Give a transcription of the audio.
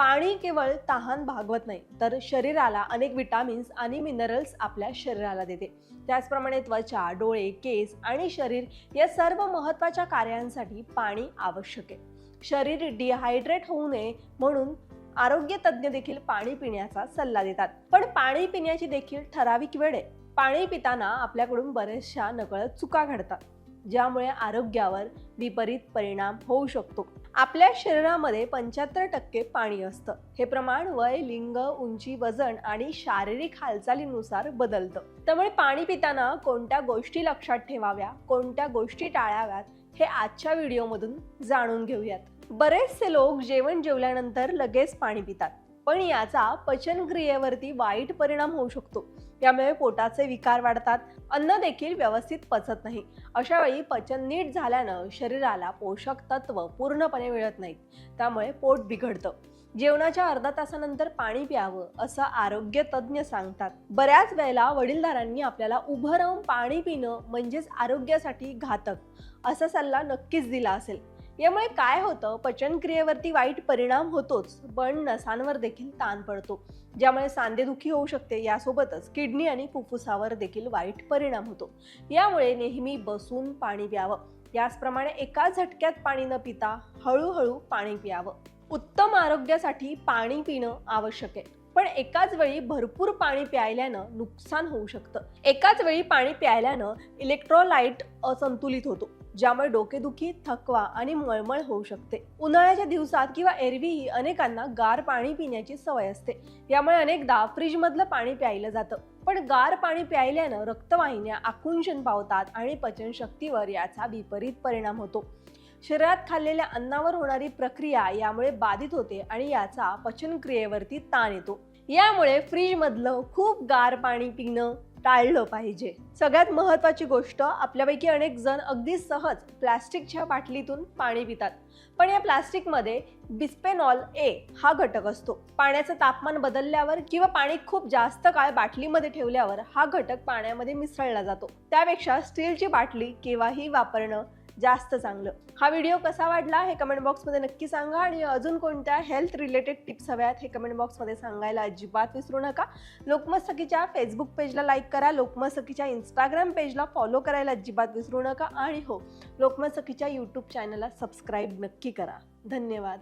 पाणी केवळ तहान भागवत नाही तर शरीराला अनेक विटामिन्स आणि मिनरल्स आपल्या शरीराला देते. त्याचप्रमाणे त्वचा डोळे केस आणि शरीर या सर्व महत्त्वाच्या कार्यांसाठी पाणी आवश्यक आहे. शरीर डिहायड्रेट होऊ नये म्हणून आरोग्य तज्ज्ञ देखील पाणी पिण्याचा सल्ला देतात. पण पाणी पिण्याची देखील ठराविक वेळ आहे. पाणी पिताना आपल्याकडून बऱ्याचशा नकळत चुका घडतात. ज्यामुळे आरोग्यावर विपरीत परिणाम होऊ शकतो. आपल्या शरीरामध्ये पंच्याहत्तर टक्के पाणी असतं. हे प्रमाण वय लिंग उंची वजन आणि शारीरिक हालचालीनुसार बदलतं. त्यामुळे पाणी पिताना कोणत्या गोष्टी लक्षात ठेवाव्या कोणत्या गोष्टी टाळाव्यात हे आजच्या व्हिडिओमधून जाणून घेऊयात. बरेचसे लोक जेवण जेवल्यानंतर लगेच पाणी पितात. पण याचा पचनक्रियेवरती वाईट परिणाम होऊ शकतो. यामुळे पोटाचे विकार वाढतात अन्न देखील व्यवस्थित पचत नाही. अशा वेळी पचन नीट झाल्यानं शरीराला पोषक तत्व पूर्णपणे मिळत नाहीत. त्यामुळे पोट बिघडतं. जेवणाच्या अर्धा तासानंतर पाणी प्यावं असं आरोग्य तज्ज्ञ सांगतात. बऱ्याच वेळेला वडीलधारांनी आपल्याला उभं राहून पाणी पिणं म्हणजेच आरोग्यासाठी घातक असा सल्ला नक्कीच दिला असेल. यामुळे काय होतं? पचनक्रियेवरती वाईट परिणाम होतोच पण नसांवर देखील ताण पडतो. ज्यामुळे सांधेदुखी होऊ शकते यासोबतच किडनी आणि फुफ्फुसावर देखील वाईट परिणाम होतो. यामुळे नेहमी बसून पाणी प्यावं. याचप्रमाणे एका झटक्यात पाणी न पिता हळूहळू पाणी प्यावं. उत्तम आरोग्यासाठी पाणी पिणं आवश्यक आहे. पण एकाच वेळी भरपूर पाणी प्यायल्यानं नुकसान होऊ शकतं. एकाच वेळी पाणी प्यायल्यानं इलेक्ट्रोलाइट असंतुलित होतो ज्यामुळे डोकेदुखी थकवा आणि मळमळ होऊ शकते. उन्हाळ्याच्या दिवसात किंवा एरवीही अनेकांना गार पाणी पिण्याची सवय असते. यामुळे अनेकदा फ्रीजमधलं पाणी प्यायलं जातं. पण गार पाणी प्यायल्यानं रक्तवाहिन्या आकुंचन पावतात आणि पचनशक्तीवर याचा विपरीत परिणाम होतो. शरीरात खाल्लेल्या अन्नावर होणारी प्रक्रिया यामुळे बाधित होते आणि याचा पचनक्रियेवरती ताण येतो. यामुळे फ्रीजमधलं खूप गार पाणी पिणं टाळलं पाहिजे. सगळ्यात महत्त्वाची गोष्ट आपल्यापैकी अनेक जण अगदी सहज प्लॅस्टिकच्या बाटलीतून पाणी पितात. पण या प्लास्टिकमध्ये बिस्पेनॉल ए हा घटक असतो. पाण्याचं तापमान बदलल्यावर किंवा पाणी खूप जास्त काळ बाटलीमध्ये ठेवल्यावर हा घटक पाण्यामध्ये मिसळला जातो. त्यापेक्षा स्टीलची बाटली केव्हाही वापरणं जास्त चांगलं. हा व्हिडिओ कसा वाटला हे कमेंट बॉक्समध्ये नक्की सांगा आणि अजून कोणत्या हेल्थ रिलेटेड टिप्स हव्यात हे कमेंट बॉक्समध्ये सांगायला अजिबात विसरू नका. लोकमत सखीच्या फेसबुक पेजला लाईक करा लोकमत सखीच्या इंस्टाग्राम पेजला फॉलो करायला अजिबात विसरू नका आणि हो लोकमत सखीच्या यूट्यूब चॅनलला सबस्क्राईब नक्की करा. धन्यवाद.